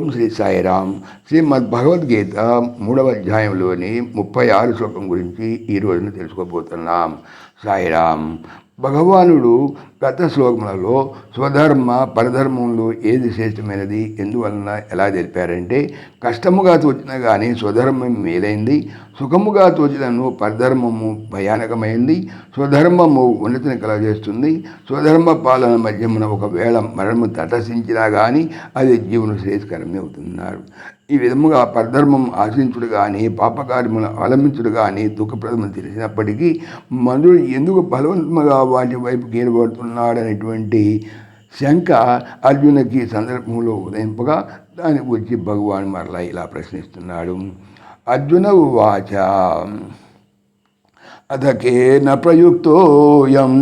ఓం శ్రీ సాయిరామ్. శ్రీమద్ భగవద్గీత మూడవ అధ్యాయంలోని ముప్పై ఆరు శ్లోకం గురించి ఈ రోజున తెలుసుకోబోతున్నాం. సాయిరామ్. భగవానుడు గత శ్లోకములలో స్వధర్మ పరధర్మంలో ఏది శ్రేష్టమైనది? ఎందువలన ఎలా తెలిపారంటే కష్టముగా తోచిన కానీ స్వధర్మం మేలైంది సుఖముగా తోచినను పరధర్మము భయానకమైంది స్వధర్మము ఉన్నతిని కలగజేస్తుంది స్వధర్మ పాలన మధ్యమున ఒకవేళ మరణము తటస్థించినా కానీ అది జీవన శ్రేయస్కరమే అవుతున్నారు ఈ విధముగా పరధర్మం ఆశించుడు కానీ పాపకార్యములు అవలంబించుడు కానీ దుఃఖప్రదమని తెలిసినప్పటికీ మనుడు ఎందుకు బలవంతముగా వాటి వైపు కీలబడుతున్నాడనేటువంటి శంక అర్జునకి సందర్భంలో ఉదయింపగా దాని గురించి భగవాన్ మరలా ఇలా ప్రశ్నిస్తున్నాడు. అర్జున వాచ అధకేన ప్రయుక్తోయం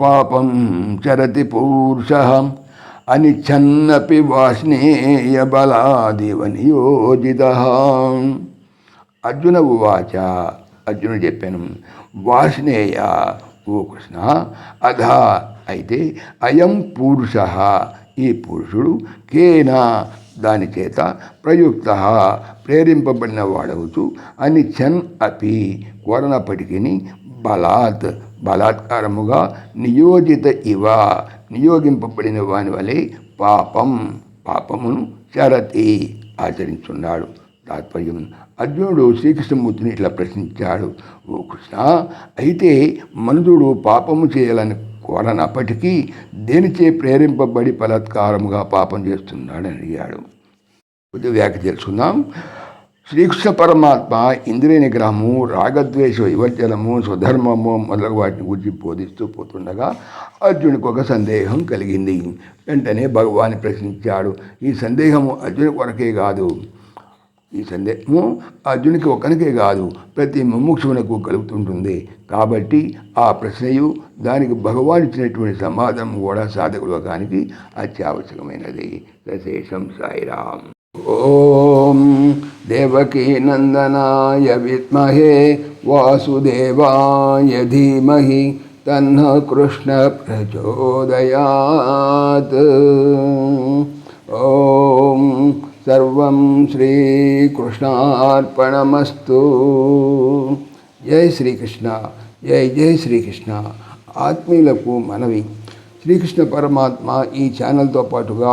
పాపం చరతి పూరుష అనిచ్ఛన్నపి వాష్నేయ బలాదివని యోజిత. అర్జున ఉవాచ అర్జునుడు చెప్పాను వాష్నేయ ఓ కృష్ణ అధ అయితే అయం పురుష ఈ పురుషుడు కేన దాని చేత ప్రయుక్త ప్రేరింపబడిన వాడవచ్చు అని చన్ అపి కోరనప్పటికీ బలాత్ బలాత్కారముగా నియోజిత ఇవ నియోగింపబడిన వాని వలె పాపం పాపమును చరతి ఆచరించున్నాడు. తాత్పర్యం అర్జునుడు శ్రీకృష్ణమూర్తిని ఇట్లా ప్రశ్నించాడు. ఓ కృష్ణ అయితే మనుషుడు పాపము చేయాలని కోరనప్పటికీ దేనిచే ప్రేరింపబడి బలత్కారముగా పాపం చేస్తున్నాడని అడిగాడు. కొద్ది వ్యాఖ్య తెలుసుకుందాం. శ్రీకృష్ణ పరమాత్మ ఇంద్రియ నిగ్రహము రాగద్వేష వివర్జనము స్వధర్మము మొదలగు వాటిని గురించి బోధిస్తూ పోతుండగా అర్జునికి ఒక సందేహం కలిగింది. వెంటనే భగవాన్ ప్రశ్నించాడు ఈ సందేహము అర్జుని కొరకే కాదు. ఈ సందేహము అర్జునికి ఒకరికే కాదు ప్రతి ముముక్షువునకు కలుగుతుంటుంది. కాబట్టి ఆ ప్రశ్నయు దానికి భగవాన్ ఇచ్చినటువంటి సమాధానం కూడా సాధకులకానికి అత్యావశ్యకమైనది సశేషం సాయిరామ్. ఓం దేవకీ నందనాయ విద్మహే వాసుదేవాయ ధీమహి తన్న కృష్ణ ప్రచోదయాత్ ఓం సర్వం శ్రీకృష్ణార్పణమస్తు జై శ్రీకృష్ణ జై జై శ్రీకృష్ణ ఆత్మీయులకు మనవి శ్రీకృష్ణ పరమాత్మ ఈ ఛానల్తో పాటుగా